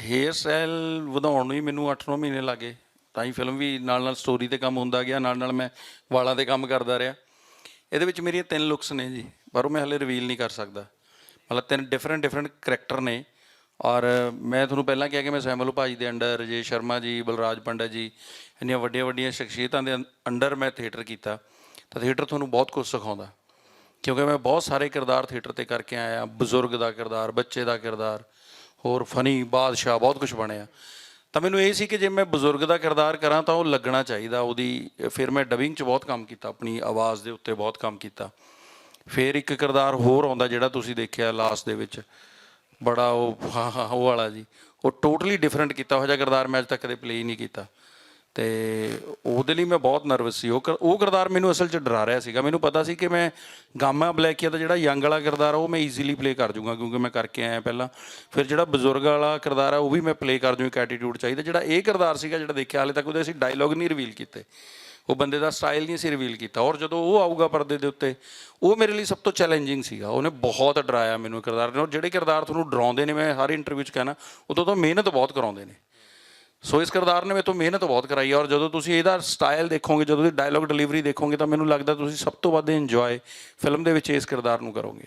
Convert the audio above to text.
Hair style ਵਧਾਉਣ ਨੂੰ ਹੀ ਮੈਨੂੰ 8-9 ਮਹੀਨੇ ਲੱਗੇ। ਤਾਂ ਹੀ ਫਿਲਮ ਵੀ ਨਾਲ ਨਾਲ ਸਟੋਰੀ ਤੇ ਕੰਮ ਹੁੰਦਾ ਗਿਆ, ਨਾਲ ਨਾਲ ਮੈਂ ਵਾਲਾਂ ਤੇ ਕੰਮ ਕਰਦਾ ਰਿਹਾ। ਇਹਦੇ ਵਿੱਚ ਮੇਰੀਆਂ ਤਿੰਨ ਲੁੱਕਸ ਨੇ ਜੀ, ਪਰ ਉਹ ਮੈਂ ਹਲੇ ਰਿਵੀਲ ਨਹੀਂ ਕਰ ਸਕਦਾ। ਮਤਲਬ ਤਿੰਨ ਡਿਫਰੈਂਟ ਡਿਫਰੈਂਟ ਕਰੈਕਟਰ ਨੇ। ਔਰ ਮੈਂ ਤੁਹਾਨੂੰ ਪਹਿਲਾਂ ਕਿਹਾ ਕਿ ਮੈਂ ਸੈਮਲ ਭਾਜੀ ਦੇ ਅੰਡਰ, ਰਜੇਸ਼ ਸ਼ਰਮਾ ਜੀ, ਬਲਰਾਜ ਪੰਡਤ ਜੀ, ਇੰਨੀਆਂ ਵੱਡੀਆਂ ਵੱਡੀਆਂ ਸ਼ਖਸੀਅਤਾਂ ਦੇ ਅੰਡਰ ਮੈਂ ਥੀਏਟਰ ਕੀਤਾ। ਤਾਂ ਥੀਏਟਰ ਤੁਹਾਨੂੰ ਬਹੁਤ ਕੁਝ ਸਿਖਾਉਂਦਾ। ਕਿਉਂਕਿ ਮੈਂ ਬਹੁਤ ਸਾਰੇ ਕਿਰਦਾਰ ਥੀਏਟਰ ਤੇ ਕਰਕੇ ਆਇਆ। ਬਜ਼ੁਰਗ ਦਾ ਕਿਰਦਾਰ, ਬੱਚੇ ਦਾ ਕਿਰਦਾਰ। ਹੋਰ ਫਨੀ ਬਾਦਸ਼ਾਹ ਬਹੁਤ ਕੁਝ ਬਣਿਆ ਤਾਂ ਮੈਨੂੰ ਇਹ ਸੀ ਕਿ ਜੇ ਮੈਂ ਬਜ਼ੁਰਗ ਦਾ ਕਿਰਦਾਰ ਕਰਾਂ ਤਾਂ ਉਹ ਲੱਗਣਾ ਚਾਹੀਦਾ। ਉਹਦੀ, ਫਿਰ ਮੈਂ ਡਬਿੰਗ 'ਚ ਬਹੁਤ ਕੰਮ ਕੀਤਾ, ਆਪਣੀ ਆਵਾਜ਼ ਦੇ ਉੱਤੇ ਬਹੁਤ ਕੰਮ ਕੀਤਾ। ਫਿਰ ਇੱਕ ਕਿਰਦਾਰ ਹੋਰ ਆਉਂਦਾ ਜਿਹੜਾ ਤੁਸੀਂ ਦੇਖਿਆ ਲਾਸਟ ਦੇ ਵਿੱਚ। ਬੜਾ ਉਹ, ਹਾਂ ਹਾਂ ਉਹ ਵਾਲਾ ਜੀ। ਉਹ ਟੋਟਲੀ ਡਿਫਰੈਂਟ ਕੀਤਾ ਹੋਇਆ ਜਿਹਾ ਕਿਰਦਾਰ ਮੈਂ ਅੱਜ ਤੱਕ ਕਦੇ ਪਲੇ ਨਹੀਂ ਕੀਤਾ। ਤੇ ਉਹਦੇ ਲਈ ਮੈਂ ਬਹੁਤ ਨਰਵਸ ਸੀ। ਉਹ ਕਿਰ- ਉਹ ਕਿਰਦਾਰ ਮੈਨੂੰ ਅਸਲ 'ਚ ਡਰਾ ਰਿਹਾ ਸੀਗਾ। ਮੈਨੂੰ ਪਤਾ ਸੀ ਕਿ ਮੈਂ ਗਾਮਾ ਬਲੈਕੀਆ ਦਾ ਜਿਹੜਾ ਯੰਗ ਵਾਲਾ ਕਿਰਦਾਰ ਆ, ਉਹ ਮੈਂ ਈਜ਼ੀਲੀ ਪਲੇ ਕਰ ਜੂੰਗਾ, ਕਿਉਂਕਿ ਮੈਂ ਕਰਕੇ ਆਇਆ ਪਹਿਲਾਂ। ਫਿਰ ਜਿਹੜਾ ਬਜ਼ੁਰਗ ਵਾਲਾ ਕਿਰਦਾਰ ਆ, ਉਹ ਵੀ ਮੈਂ ਪਲੇ ਕਰ ਜੂ, ਇੱਕ ਐਟੀਟਿਊਡ ਚਾਹੀਦਾ। ਜਿਹੜਾ ਇਹ ਕਿਰਦਾਰ ਸੀਗਾ, ਜਿਹੜਾ ਦੇਖਿਆ, ਹਾਲੇ ਤੱਕ ਉਹਦੇ ਅਸੀਂ ਡਾਇਲੌਗ ਨਹੀਂ ਰਿਵੀਲ ਕੀਤੇ। ਉਹ ਬੰਦੇ ਦਾ ਸਟਾਈਲ ਨਹੀਂ ਸੀ ਰਿਵੀਲ ਕੀਤਾ। ਔਰ ਜਦੋਂ ਉਹ ਆਊਗਾ ਪਰਦੇ ਦੇ ਉੱਤੇ, ਉਹ ਮੇਰੇ ਲਈ ਸਭ ਤੋਂ ਚੈਲੰਜਿੰਗ ਸੀਗਾ। ਉਹਨੇ ਬਹੁਤ ਡਰਾਇਆ ਮੈਨੂੰ ਕਿਰਦਾਰ। ਨੇ ਔਰ ਜਿਹੜੇ ਕਿਰਦਾਰ ਤੁਹਾਨੂੰ ਡਰਾਉਂਦੇ ਨੇ, ਮੈਂ ਹਰ ਇੰਟਰਵਿਊ 'ਚ ਕਹਿਣਾ, ਉਦੋਂ ਤਾਂ ਮਿਹਨਤ ਬਹੁਤ ਕਰਾਉਂਦੇ ਨੇ। ਸੋ ਇਸ ਕਿਰਦਾਰ ਨੇ ਮੇਰੇ ਤੋਂ ਮਿਹਨਤ ਬਹੁਤ ਕਰਾਈ ਹੈ ਔਰ ਜਦੋਂ ਤੁਸੀਂ ਇਹਦਾ ਸਟਾਈਲ ਦੇਖੋਗੇ, ਜਦੋਂ ਦੀ ਡਾਇਲੌਗ ਡਿਲੀਵਰੀ ਦੇਖੋਗੇ ਤਾਂ ਮੈਨੂੰ ਲੱਗਦਾ ਤੁਸੀਂ ਸਭ ਤੋਂ ਵੱਧ ਇੰਜੋਏ ਫਿਲਮ ਦੇ ਵਿੱਚ ਇਸ ਕਿਰਦਾਰ ਨੂੰ ਕਰੋਗੇ।